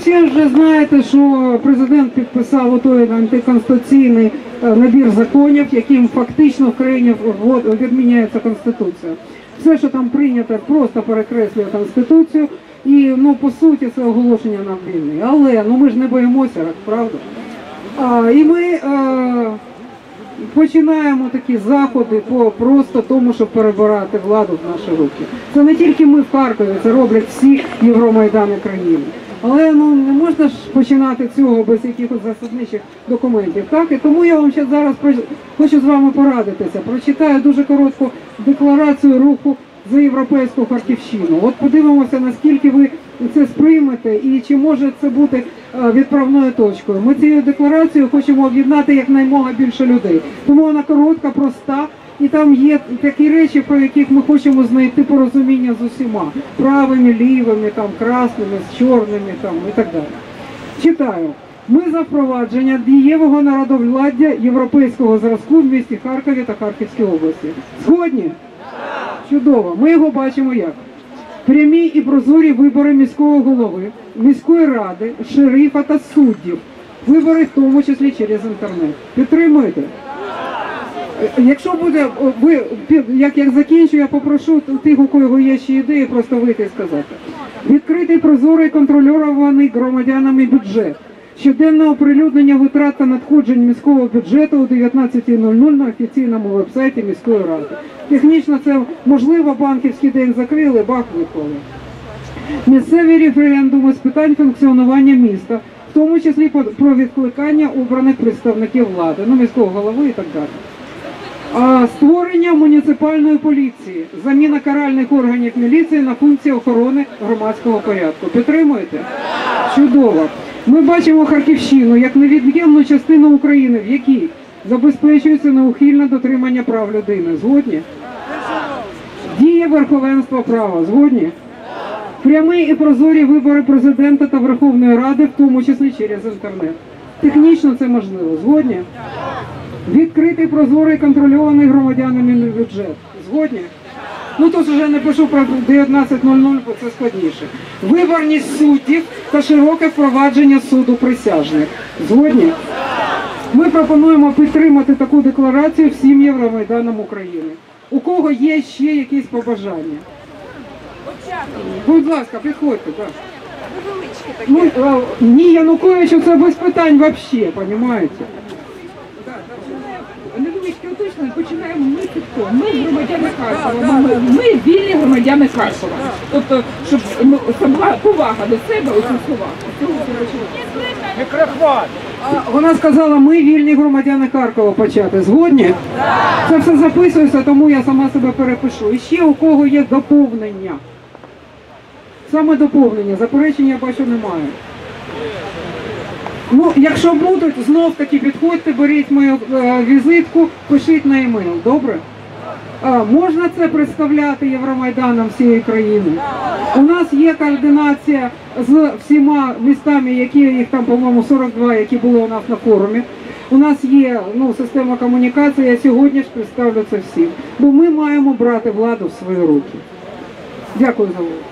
всі вже знаєте, що президент підписав отой антиконституційний е, набір законів, яким фактично в країні відміняється конституція. Все, що там прийнято, просто перекреслює конституцію, і ну по суті це оголошення нам війни. Але ну ми ж не боїмося, правда? А, і ми е, починаємо такі заходи по просто тому, щоб перебирати владу в наші руки. Це не тільки ми в Харкові, це роблять всі Євромайдани країни. Але ну не можна ж починати цього без якихось засадничих документів. Так і тому я вам ще зараз хочу з вами порадитися. Прочитаю дуже коротку декларацію руху за європейську харківщину. От подивимося, наскільки ви це сприймете і чи може це бути е, відправною точкою. Ми цією декларацією хочемо об'єднати якнаймога більше людей. Тому вона коротка, проста. І там є такі речі, про яких ми хочемо знайти порозуміння з усіма правими, лівими, там красними, з чорними, там і так далі. Читаю. Ми за впровадження дієвого народовладдя європейського зразку в місті Харкові та Харківській області. Згодні? Чудово. Ми його бачимо як. Прямі і прозорі вибори міського голови, міської ради, шерифа та суддів. Вибори в тому числі через інтернет. Підтримуєте? Якщо буде, ви як, як закінчу, я попрошу тих, у кого є ще ідеї, просто вийти і сказати. Відкритий, прозорий, контрольований громадянами бюджет. Щоденне оприлюднення витрат та надходжень міського бюджету о 19.00 на офіційному вебсайті міської ради. Технічно це можливо, банківський день закрили, бах виклали. Місцеві референдуми з питань функціонування міста, в тому числі про відкликання обраних представників влади, ну міського голови і так далі. Створення муніципальної поліції, заміна каральних органів міліції на функції охорони громадського порядку. Підтримуєте? Чудово. Ми бачимо Харківщину як невід'ємну частину України, в якій забезпечується неухильне дотримання прав людини. Згодні? Діє верховенство права. Згодні? Прямі і прозорі вибори президента та Верховної Ради, в тому числі через інтернет. Технічно це можливо. Згодні? Відкритий, прозорий, контрольований громадянами бюджет. Згодні? Ну тут вже не пишу про 19.00, бо це складніше. Виборність суддів та широке впровадження суду присяжних. Згодні? Ми пропонуємо підтримати таку декларацію всім Євромайданам України. У кого є ще якісь побажання? Будь ласка, підходьте. Так. Ну, ні, Януковичу це без питань взагалі, розумієте? Уточнення, починаємо ми це хто? Ми громадяни Харкова. Ми, ми вільні громадяни Харкова. Тобто, щоб ну, це була повага до себе. Цього А, Вона сказала, ми вільні громадяни Харкова почати. Згодні? Це все записується, тому я сама себе перепишу. І ще у кого є доповнення. Саме доповнення, заперечення я бачу немає. Ну, якщо будуть, знов таки підходьте, беріть мою е, візитку, пишіть на емейл, добре? А, можна це представляти Євромайданом всієї країни? У нас є координація з всіма містами, які їх там, по-моєму, 42, які були у нас на форумі. У нас є ну, система комунікації, я сьогодні ж представлю це всім. Бо ми маємо брати владу в свої руки. Дякую за увагу.